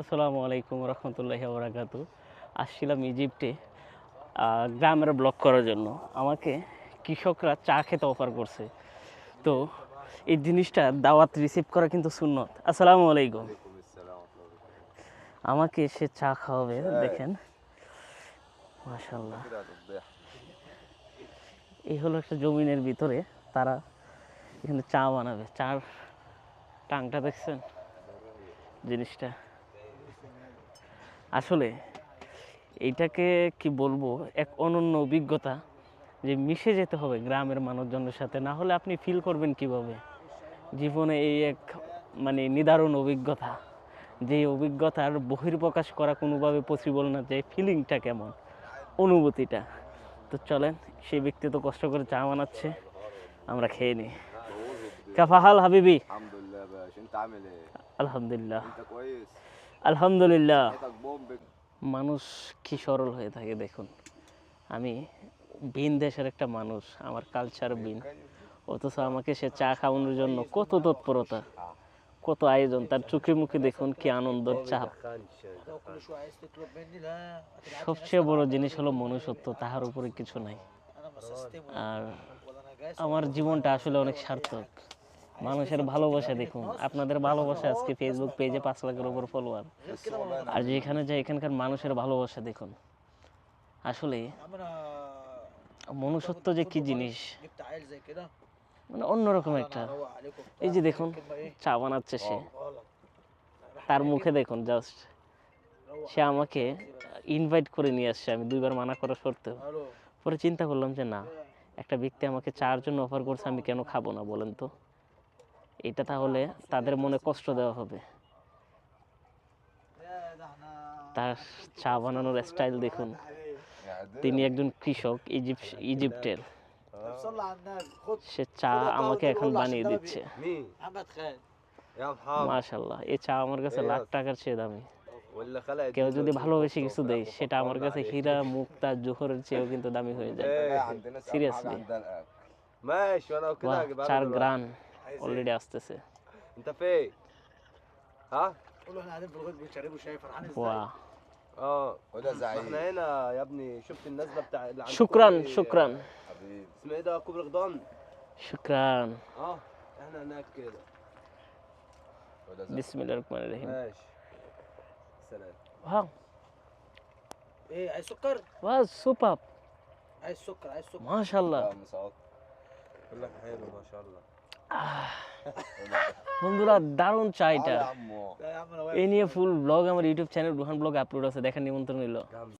আসসালামু আলাইকুম রহমতুল্লাহি বরাকাতু। আসছিলাম ইজিপ্টে গ্রামের ব্লক করার জন্য। আমাকে কৃষকরা চা খেতে অফার করছে। তো এই জিনিসটা দাওয়াত রিসিভ করা কিন্তু সুন্নত। আসসালামু আলাইকুম। আমাকে সে চা খাওয়াবে দেখেন। মাশাল্লাহ এই হলো একটা জমিনের ভিতরে তারা এখানে চা বানাবে। চার টাংটা দেখছেন জিনিসটা। আসলে এইটাকে কি বলব এক অনন্য অভিজ্ঞতা যে মিশে যেতে হবে গ্রামের মানুষজনের সাথে। না হলে আপনি ফিল করবেন কীভাবে? জীবনে এই এক মানে নিদারুণ অভিজ্ঞতা যে অভিজ্ঞতার বহির্প্রকাশ করা কোনোভাবে পসিবল না যে ফিলিংটা কেমন অনুভূতিটা। তো চলেন সেই ব্যক্তি তো কষ্ট করে চা বানাচ্ছে আমরা খেয়ে নিই। কাফাহাল হাবিবি। আলহামদুলিল্লাহ আলহামদুলিল্লাহ। মানুষ কি সরল হয়ে থাকে দেখুন। আমি ভিন দেশের একটা মানুষ আমার কালচার ভিন। অথচ আমাকে সে চা খাওয়ানোর জন্য কত তৎপরতা কত আয়োজন তার চোখে মুখে দেখুন কি আনন্দর চাপ সবচেয়ে বড় জিনিস হলো মনুষ্যত্ব তাহার উপরে কিছু নাই। আর আমার জীবনটা আসলে অনেক সার্থক। মানুষের ভালোবাসা দেখুন। আপনাদের ভালোবাসা আজকে ফেসবুক পেজে পাঁচ লাখের উপর ফলোয়ার আর যেখানে যায়, এখানকার মানুষের ভালোবাসা দেখুন। আসলে মনুষ্যত্ব যে কি জিনিস? মানে অন্যরকম একটা। এই যে দেখুন, চা বানাচ্ছে সে। তার মুখে দেখুন জাস্ট সে আমাকে ইনভাইট করে নিয়ে আসছে। আমি দুইবার মানা করা সত্ত্বেও। পরে চিন্তা করলাম যে না, একটা ব্যক্তি আমাকে চার জন্য অফার করছে, আমি কেন খাব না বলেন তো? এটা তাহলে তাদের মনে কষ্ট দেওয়া হবে। তার চা বানানোর স্টাইল দেখুন। তিনি একজন কৃষক ইজিপ্ট ইজিপ্টের। সে চা আমাকে এখন বানিয়ে দিচ্ছে। মাশাল্লাহ এই চা আমার কাছে লাখ টাকার চেয়ে দামি। কেউ যদি ভালোবেসে কিছু দেয় সেটা আমার কাছে হীরা মুক্তা জোহরের চেয়েও কিন্তু দামি হয়ে যায়। সিরিয়াসলি চার গ্রান। অলরেডি আসতেছে انت فين ها قول له احنا قاعدين في الغيط بنشربوا شاي فرحان ازاي ওয়া اه وده زعيم احنا هنا يا ابني شفت النزله بتاع اللي عند শুক্রান كوبري- শুক্রান حبيبي اسمه ايه ده كوبري غضان শুক্রান اه احنا هناك كده وده زعيم বিসমিল্লাহির রহমানির রহিম ماشي سلام ওয়াও ايه عايز سكر ওয়া সুপার عايز سكر عايز سكر মাশাআল্লাহ اه مسعود بقول لك حلو ما شاء الله বন্ধুরা দারুণ চা এটা। এ নিয়ে ফুল ব্লগ আমার YouTube channel Ruhan blog upload আছে দেখার নিমন্ত্রণ নিল